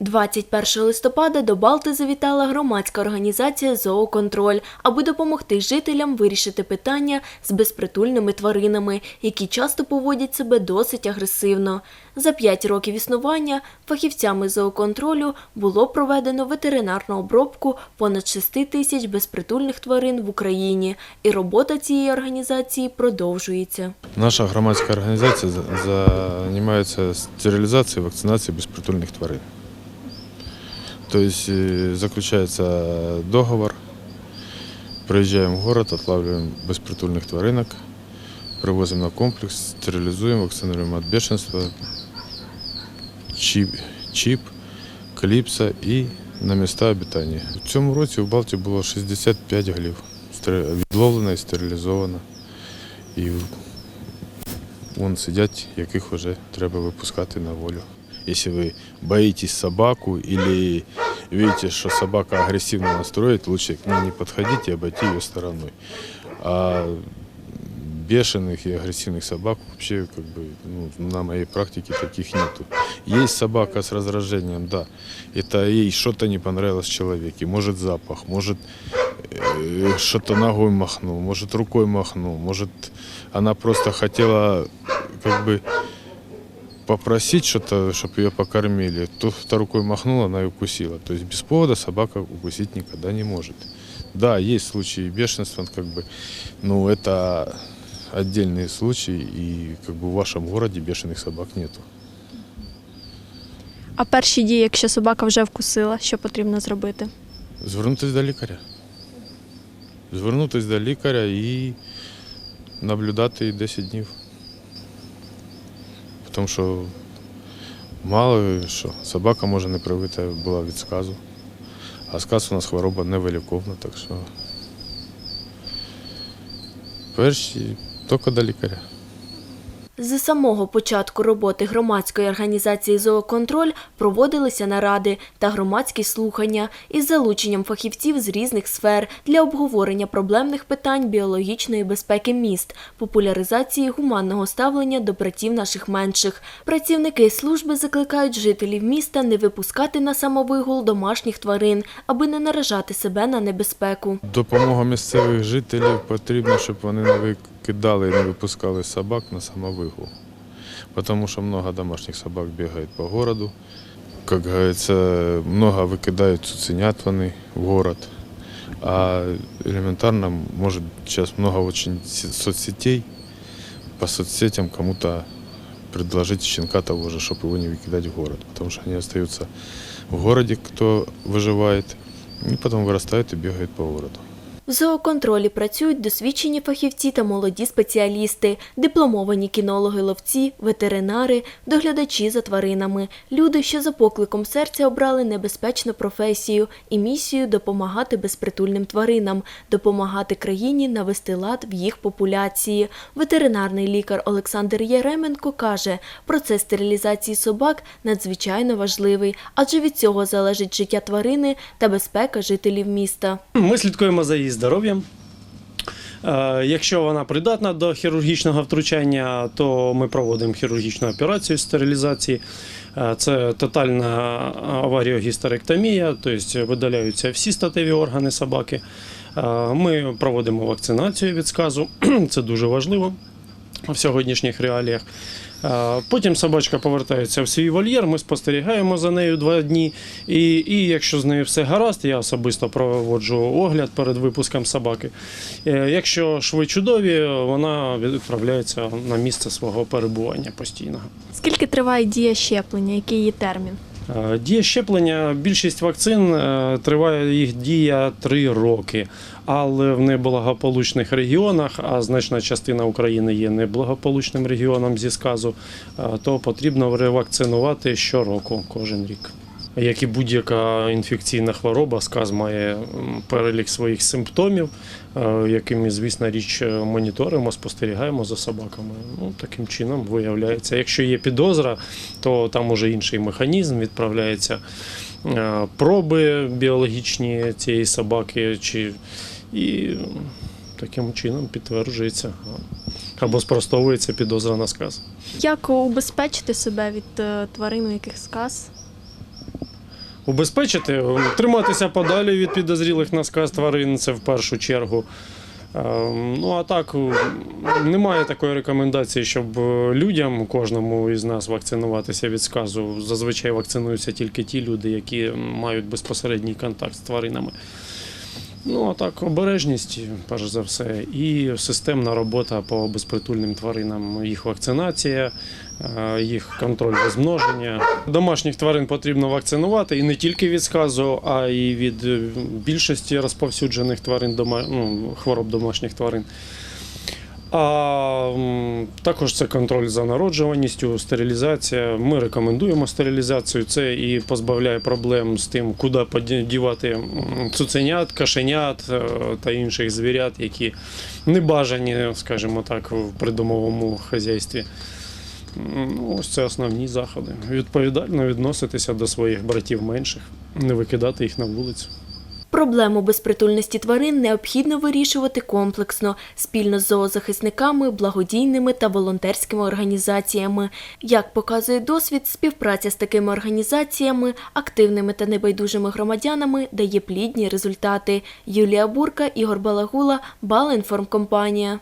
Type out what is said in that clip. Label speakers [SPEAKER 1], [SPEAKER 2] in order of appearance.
[SPEAKER 1] 21 листопада до Балти завітала громадська організація «Зооконтроль», аби допомогти жителям вирішити питання з безпритульними тваринами, які часто поводять себе досить агресивно. За 5 років існування фахівцями зооконтролю було проведено ветеринарну обробку понад 6 тисяч безпритульних тварин в Україні, і робота цієї організації продовжується.
[SPEAKER 2] Наша громадська організація займається стерилізацією вакцинацією безпритульних тварин. Тобто е, заключається договор, приїжджаємо в город, отлавлюємо безпритульних тваринок, привозимо на комплекс, стерилізуємо, вакцинуємо від бешенства, чіп, чіп, кліпса і на міста обітання. У цьому році в Балті було 65 голів. Відловлено і стерилізовано. І вон сидять, яких вже треба випускати на волю. Якщо ви боїтесь собаку или видите, что собака агрессивно настроит, лучше к ней не подходить и обойти ее стороной. А бешеных и агрессивных собак вообще как бы ну, на моей практике таких нету. Есть собака с раздражением, да. Это ей что-то не понравилось человеке. Может запах, может э, что-то ногой махнул, может рукой махнул, может она просто хотела как бы попросить что-то, чтобы ее покормили. Тут кто рукой махнула, она и укусила. То есть без повода собака укусить никогда не может. Да, есть случаи бешенства, как бы, ну это отдельные случаи, и как бы в вашем городе бешеных собак нету.
[SPEAKER 3] А перші дії, якщо собака вже вкусила, що потрібно зробити?
[SPEAKER 2] Звернутися до лікаря. Звернутися до лікаря і наблюдати 10 днів. Тому що мало що собака може не привита була від сказу. А сказ у нас хвороба невиліковна, так що перші тільки до лікаря.
[SPEAKER 1] З самого початку роботи громадської організації «Зооконтроль» проводилися наради та громадські слухання із залученням фахівців з різних сфер для обговорення проблемних питань біологічної безпеки міст, популяризації гуманного ставлення до братів наших менших. Працівники служби закликають жителів міста не випускати на самовигул домашніх тварин, аби не наражати себе на небезпеку.
[SPEAKER 2] Допомога місцевих жителів потрібна, щоб вони не викидали і не випускали собак на самовигул. Тому що много домашніх собак бігають по городу. Как говорится, много викидають цуценят вони в город. А элементарно, может, сейчас много очень се- соцсетей, по соцсетям кому-то предложить щенка того же, чтобы его не выкидать в город. Потому что они остаются в городе, кто выживает, и потом вырастают и бегают по городу.
[SPEAKER 1] В зооконтролі працюють досвідчені фахівці та молоді спеціалісти, дипломовані кінологи-ловці, ветеринари, доглядачі за тваринами, люди, що за покликом серця обрали небезпечну професію і місію допомагати безпритульним тваринам, допомагати країні навести лад в їх популяції. Ветеринарний лікар Олександр Єременко каже, процес стерилізації собак надзвичайно важливий, адже від цього залежить життя тварини та безпека жителів міста.
[SPEAKER 4] Ми слідкуємо за її здоров'ям. Е, Якщо вона придатна до хірургічного втручання, то ми проводимо хірургічну операцію стерилізації. Е, Це тотальна аваріогістеректомія, тобто видаляються всі статеві органи собаки. Е, Ми проводимо вакцинацію від сказу, це дуже важливо в сьогоднішніх реаліях. Потім собачка повертається в свій вольєр, ми спостерігаємо за нею два дні. І, і якщо з нею все гаразд, я особисто проводжу огляд перед випуском собаки. Е, Якщо шви чудові, вона відправляється на місце свого перебування постійного.
[SPEAKER 3] Скільки триває дія щеплення, який її термін?
[SPEAKER 4] Е, Дія щеплення, більшість вакцин е, триває їх дія три роки, але в неблагополучних регіонах, а значна частина України є неблагополучним регіоном зі сказу, е, то потрібно ревакцинувати щороку, кожен рік. Як і будь-яка інфекційна хвороба, сказ має перелік своїх симптомів, е, якими, звісно, річ е, моніторимо, спостерігаємо за собаками. Ну, таким чином виявляється. Якщо є підозра, то там уже інший механізм відправляється е, проби біологічні цієї собаки, чи і таким чином підтверджується або спростовується підозра на сказ.
[SPEAKER 3] Як убезпечити себе від тварин, у яких сказ?
[SPEAKER 4] Убезпечити, триматися подалі від підозрілих на сказ тварин, це в першу чергу. Е, Ну а так немає такої рекомендації, щоб е, людям, кожному із нас вакцинуватися від сказу. Зазвичай вакцинуються тільки ті люди, які мають безпосередній контакт з тваринами. Ну, а так, обережність, перш за все, і системна робота по безпритульним тваринам, їх вакцинація, е, їх контроль розмноження. Домашніх тварин потрібно вакцинувати і не тільки від сказу, а й від більшості розповсюджених тварин, ну, хвороб домашніх тварин. А також це контроль за народжуваністю, стерилізація. Ми рекомендуємо стерилізацію. Це і позбавляє проблем з тим, куди поді- дівати м, цуценят, кашенят е, та інших звірят, які не бажані, скажімо так, в придомовому хазяйстві. Ну, ось це основні заходи. Відповідально відноситися до своїх братів менших, не викидати їх на вулицю.
[SPEAKER 1] Проблему безпритульності тварин необхідно вирішувати комплексно, спільно з зоозахисниками, благодійними та волонтерськими організаціями. Як показує досвід, співпраця з такими організаціями, активними та небайдужими громадянами дає плідні результати. Юлія Бурка, Ігор Балагула, Балинформкомпанія.